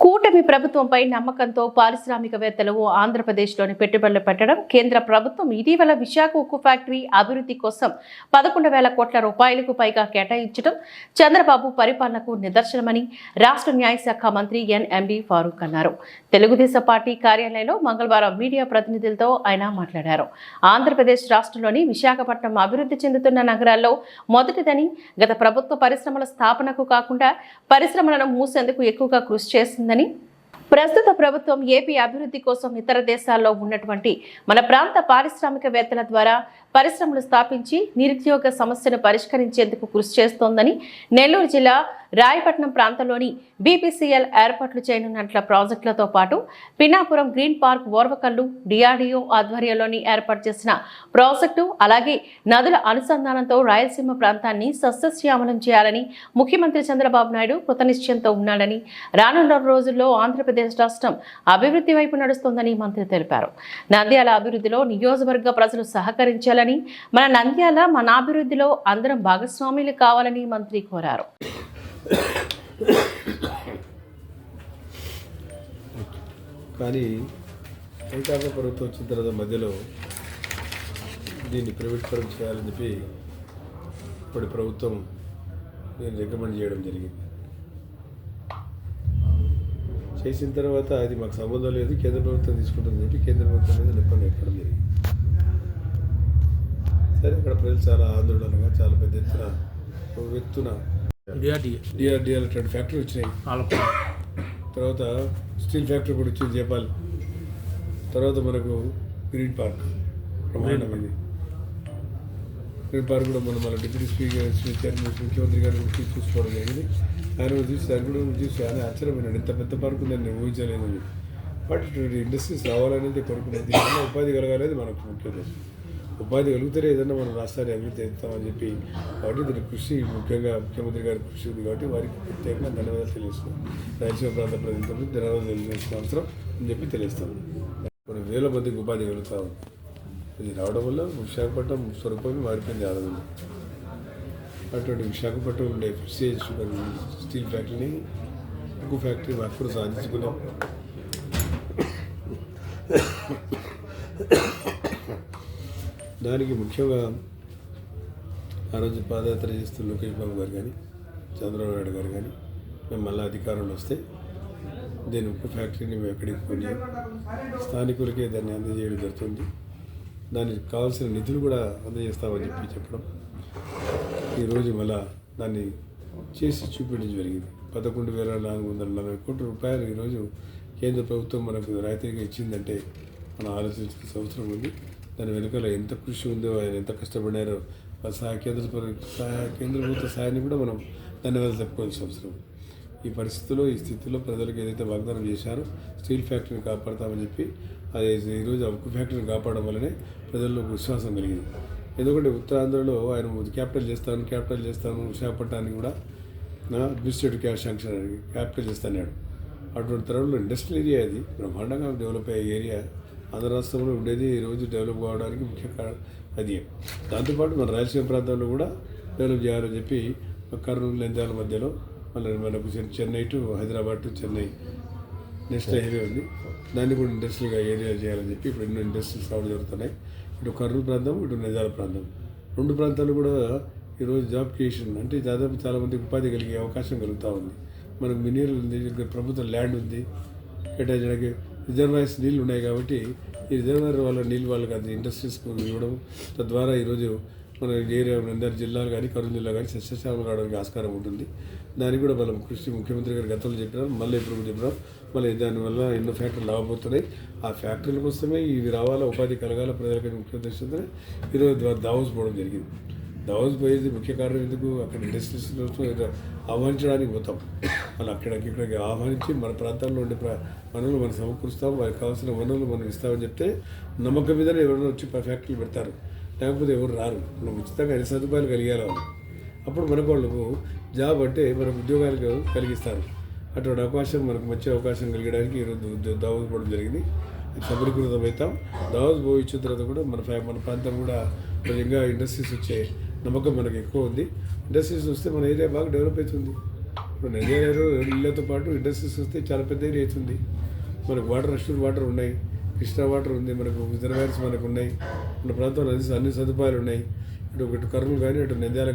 కూటమి ప్రభుత్వంపై నమ్మకంతో పారిశ్రామికవేత్తలు ఆంధ్రప్రదేశ్లోని పెట్టుబడులు పెట్టడం కేంద్ర ప్రభుత్వం ఇటీవల విశాఖ ఉక్కు ఫ్యాక్టరీ అభివృద్ధి కోసం పదకొండు వేల కోట్ల రూపాయలకు పైగా కేటాయించడం చంద్రబాబు పరిపాలనకు నిదర్శనమని రాష్ట్ర న్యాయశాఖ మంత్రి ఎన్ఎండి ఫారూక్ అన్నారు. తెలుగుదేశం పార్టీ కార్యాలయంలో మంగళవారం మీడియా ప్రతినిధులతో ఆయన మాట్లాడారు. ఆంధ్రప్రదేశ్ రాష్ట్రంలోని విశాఖపట్నం అభివృద్ధి చెందుతున్న నగరాల్లో మొదటిదని గత ప్రభుత్వ పరిశ్రమల స్థాపనకు కాకుండా పరిశ్రమలను మూసేందుకు ఎక్కువగా కృషి చేసిందని ప్రస్తుత ప్రభుత్వం ఏపీ అభివృద్ధి కోసం ఇతర దేశాల్లో ఉన్నటువంటి మన ప్రాంత పారిశ్రామికవేత్తల ద్వారా పరిశ్రమలు స్థాపించి నిరుద్యోగ సమస్యను పరిష్కరించేందుకు కృషి చేస్తోందని నెల్లూరు జిల్లా రాయపట్నం ప్రాంతంలోని బీపీసీఎల్ ఏర్పాట్లు చేయనున్నట్ల ప్రాజెక్టులతో పాటు Pinnapuram green park Orvakallu DRDO ఆధ్వర్యంలోని ఏర్పాటు చేసిన ప్రాజెక్టు అలాగే నదుల అనుసంధానంతో రాయలసీమ ప్రాంతాన్ని సస్యశ్యామలం చేయాలని ముఖ్యమంత్రి చంద్రబాబు నాయుడు కృతనిశ్చయంతో ఉన్నాడని రానున్న రోజుల్లో ఆంధ్రప్రదేశ్ రాష్ట్రం అభివృద్ధి వైపు నడుస్తోందని మంత్రి తెలిపారు. నంద్యాల అభివృద్ధిలో నియోజకవర్గ ప్రజలు సహకరించాలని మన నంద్యాల మన అభివృద్ధిలో అందరం భాగస్వాములు కావాలని మంత్రి కోరారు. కానీ ఏకాంగ ప్రభుత్వం వచ్చిన తర్వాత మధ్యలో దీన్ని ప్రైవేట్కరణ చేయాలని చెప్పి ఇప్పుడు ప్రభుత్వం నేను రికమెండ్ చేయడం జరిగింది. చేసిన తర్వాత అది మాకు సంబంధం లేదు కేంద్ర ప్రభుత్వం తీసుకుంటుందని చెప్పి కేంద్ర ప్రభుత్వం మీద నిప్పని ఎక్కడం జరిగింది. సరే అక్కడ ప్రజలు చాలా ఆందోళనగా చాలా పెద్ద ఎత్తున ఎత్తున డిఆర్డిఏ అటువంటి ఫ్యాక్టరీ వచ్చినాయి. తర్వాత స్టీల్ ఫ్యాక్టరీ కూడా వచ్చింది జపాల్ తర్వాత మనకు గ్రీన్ పార్క్ ఇది. గ్రీన్ పార్క్ కూడా మనం మన డిప్యూటీ స్పీకర్ చైర్మన్ ముఖ్యమంత్రి గారు కూడా చూసి చూసుకోవడం జరిగింది. ఆయన కూడా చూసి దాన్ని కూడా చూసి ఆయన ఆశ్చర్యపోయినాడు. ఇంత పెద్ద పార్క్ ఉందని నేను ఊహించలేదు అని బట్ ఇటువంటి ఇండస్ట్రీస్ రావాలనేది దీనివల్ల ఉపాధి కలగాలనేది మనకు ముఖ్య. ఉపాధి కలిగితేనే ఏదైనా మనం రాష్ట్రాన్ని అభివృద్ధి చేస్తామని చెప్పి కాబట్టి దీని కృషి ముఖ్యంగా ముఖ్యమంత్రి గారి కృషి ఉంది కాబట్టి వారికి ప్రత్యేకంగా ధన్యవాదాలు తెలియజేస్తున్నాం. రాయలసీమ ప్రాంత ప్రజలకు ధన్యవాదాలు తెలియజేసిన అవసరం అని చెప్పి తెలియస్తాం కొన్ని వేల మందికి ఉపాధి కలుగుతా. ఉంది ఇది రావడం వల్ల విశాఖపట్నం స్వరూపమే మారిపోయింది ఆనందం. అటువంటి విశాఖపట్నం ఉండే ఫిషేజ్ షుగర్ స్టీల్ ఫ్యాక్టరీని ఉక్కు ఫ్యాక్టరీ మాకు కూడా సాధించుకున్నాం. దానికి ముఖ్యంగా ఆ రోజు పాదయాత్ర చేస్తూ లోకేష్ బాబు గారు కానీ చంద్రబాబు నాయుడు గారు కానీ మేము మళ్ళీ అధికారంలో వస్తే దీని ఉప్పు ఫ్యాక్టరీని మేము ఎక్కడికి పోయాం స్థానికులకే దాన్ని అందజేయడం జరుగుతుంది. దానికి కావాల్సిన నిధులు కూడా అందజేస్తామని చెప్పి చెప్పడం. ఈరోజు మళ్ళా దాన్ని చేసి చూపించడం జరిగింది. పదకొండు వేల నాలుగు వందల నలభై కోట్ల రూపాయలు ఈరోజు కేంద్ర ప్రభుత్వం మనకు రాయితీగా ఇచ్చిందంటే మనం ఆలోచించిన అవసరం ఉంది. దాని వెనుకల ఎంత కృషి ఉందో ఆయన ఎంత కష్టపడారో ఆ సహాయ కేంద్ర సహాయ కేంద్ర ప్రభుత్వ సహాయాన్ని కూడా మనం ధన్యవాదాలు చెప్పుకోవాల్సిన అవసరం. ఈ పరిస్థితుల్లో ఈ స్థితిలో ప్రజలకు ఏదైతే వాగ్దానం చేశారో స్టీల్ ఫ్యాక్టరీని కాపాడతామని చెప్పి అది ఈరోజు ఉక్కు ఫ్యాక్టరీని కాపాడడం వల్లనే ప్రజల్లో విశ్వాసం కలిగింది. ఎందుకంటే ఉత్తరాంధ్రలో ఆయన క్యాపిటల్ చేస్తాను క్యాపిటల్ చేస్తాను విశాఖపట్నానికి కూడా అడ్మినిస్ట్రేటివ్ క్యాష్ శాంక్షన్ క్యాపిటల్ చేస్తాడు అటువంటి తరంలో ఇండస్ట్రియల్ ఏరియా అది బ్రహ్మాండంగా డెవలప్ అయ్యే ఏరియా ఆంధ్ర రాష్ట్రంలో ఉండేది ఈరోజు డెవలప్ కావడానికి ముఖ్య కారణం అది. దాంతోపాటు మన రాయలసీమ ప్రాంతంలో కూడా డెవలప్ చేయాలని చెప్పి కర్నూలు నంద్యాల మధ్యలో మళ్ళీ మనకు చెన్- Chennai to Hyderabad to Chennai national highway ఉంది. దాన్ని కూడా ఇండస్ట్రియల్గా ఏరియా చేయాలని చెప్పి ఇప్పుడు ఎన్నో ఇండస్ట్రీస్ రావడం జరుగుతున్నాయి. ఇటు కర్నూలు ప్రాంతం ఇటు నంద్యాల ప్రాంతం. రెండు ప్రాంతాలు కూడా ఈరోజు జాబ్ క్రియేషన్ అంటే దాదాపు చాలామంది ఉపాధి కలిగే అవకాశం కలుగుతూ ఉంది. మనకు మినరల్ ఉంది ప్రభుత్వ ల్యాండ్ ఉంది. కేటాయించడానికి రిజర్వాయర్స్ నీళ్ళు ఉన్నాయి కాబట్టి ఈ రిజర్వాయర్ వల్ల నీళ్ళు వాళ్ళకి అది ఇండస్ట్రీస్కు ఇవ్వడం తద్వారా ఈరోజు మన ఏరియా అందరి జిల్లాలు కానీ కర్నూలు జిల్లా కానీ సస్యశ్యామం రావడానికి ఆస్కారం ఉంటుంది. దానికి కూడా మనం కృషి ముఖ్యమంత్రి గారు గతంలో చెప్పినాం మళ్ళీ ఇప్పుడు చెప్పినాం మళ్ళీ దానివల్ల ఎన్నో ఫ్యాక్టరీలు రాబోతున్నాయి. ఆ ఫ్యాక్టరీల కోసమే ఇవి రావాలా ఉపాధి కలగాల ప్రజలకు ముఖ్య ఉద్దేశంతోనే ఈరోజు దావోస్ పోవడం జరిగింది. దావోస్ పోయేది ముఖ్య కారణం ఎందుకు? అక్కడ ఇండస్ట్రీస్ ఆహ్వానించడానికి పోతాం. వాళ్ళు అక్కడికి ఇక్కడికి ఆహ్వానించి మన ప్రాంతాల్లో ఉండే వనరులు మనం సమకూరుస్తాం. వారికి కావాల్సిన వనరులు మనం ఇస్తామని చెప్తే నమ్మకం మీదనే ఎవరైనా వచ్చి ఫ్యాక్టరీలు పెడతారు. లేకపోతే ఎవరు రారు. మనం ఉచితంగా అన్ని సదుపాయాలు కలిగేలా వాళ్ళు అప్పుడు మనకు వాళ్ళకు జాబ్ అంటే మనకు ఉద్యోగాలు కలిగిస్తారు. అటువంటి అవకాశం మనకు మంచి అవకాశం కలిగడానికి ఈరోజు దావోస్ పోవడం జరిగింది. సబలీకృతం అవుతాం. దావోస్ పోయి ఇచ్చిన తర్వాత కూడా మన ఫ్యా- మన ప్రాంతం కూడా నిజంగా ఇండస్ట్రీస్ వచ్చే నమ్మకం మనకు ఎక్కువ ఉంది. ఇండస్ట్రీస్ వస్తే మన ఏరియా బాగా డెవలప్ అవుతుంది. ఇప్పుడు నెల్లూరు ఇళ్ళతో పాటు ఇండస్ట్రీస్ వస్తే చాలా పెద్ద ఏరియా అవుతుంది. మనకు వాటర్ రెస్టూర్ వాటర్ ఉన్నాయి. కృష్ణా వాటర్ ఉంది. మనకు రిజర్వాయర్స్ మనకు ఉన్నాయి. మన ప్రాంతంలో అన్ని సదుపాయాలు ఉన్నాయి. ఇటు ఒకటి కర్నూలు కానీ ఇటు నంద్యాల